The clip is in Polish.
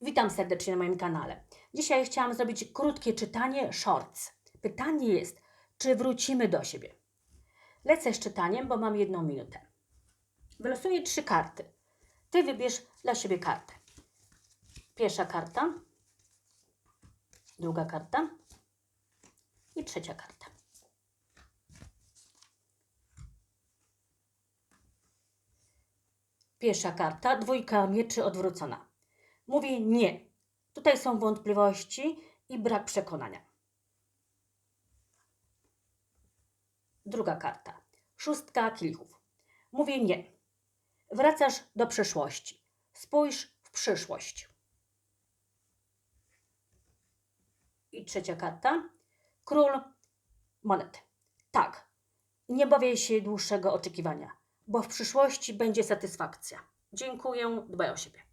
Witam serdecznie na moim kanale. Dzisiaj chciałam zrobić krótkie czytanie shorts. Pytanie jest, czy wrócimy do siebie? Lecę z czytaniem, bo mam jedną minutę. Wylosuję trzy karty. Ty wybierz dla siebie kartę. Pierwsza karta, druga karta i trzecia karta. Pierwsza karta, dwójka mieczy odwrócona. Mówię nie. Tutaj są wątpliwości i brak przekonania. Druga karta. Szóstka kielichów. Mówię nie. Wracasz do przeszłości. Spójrz w przyszłość. I trzecia karta. Król monet. Tak. Nie bawię się dłuższego oczekiwania, bo w przyszłości będzie satysfakcja. Dziękuję. Dbaj o siebie.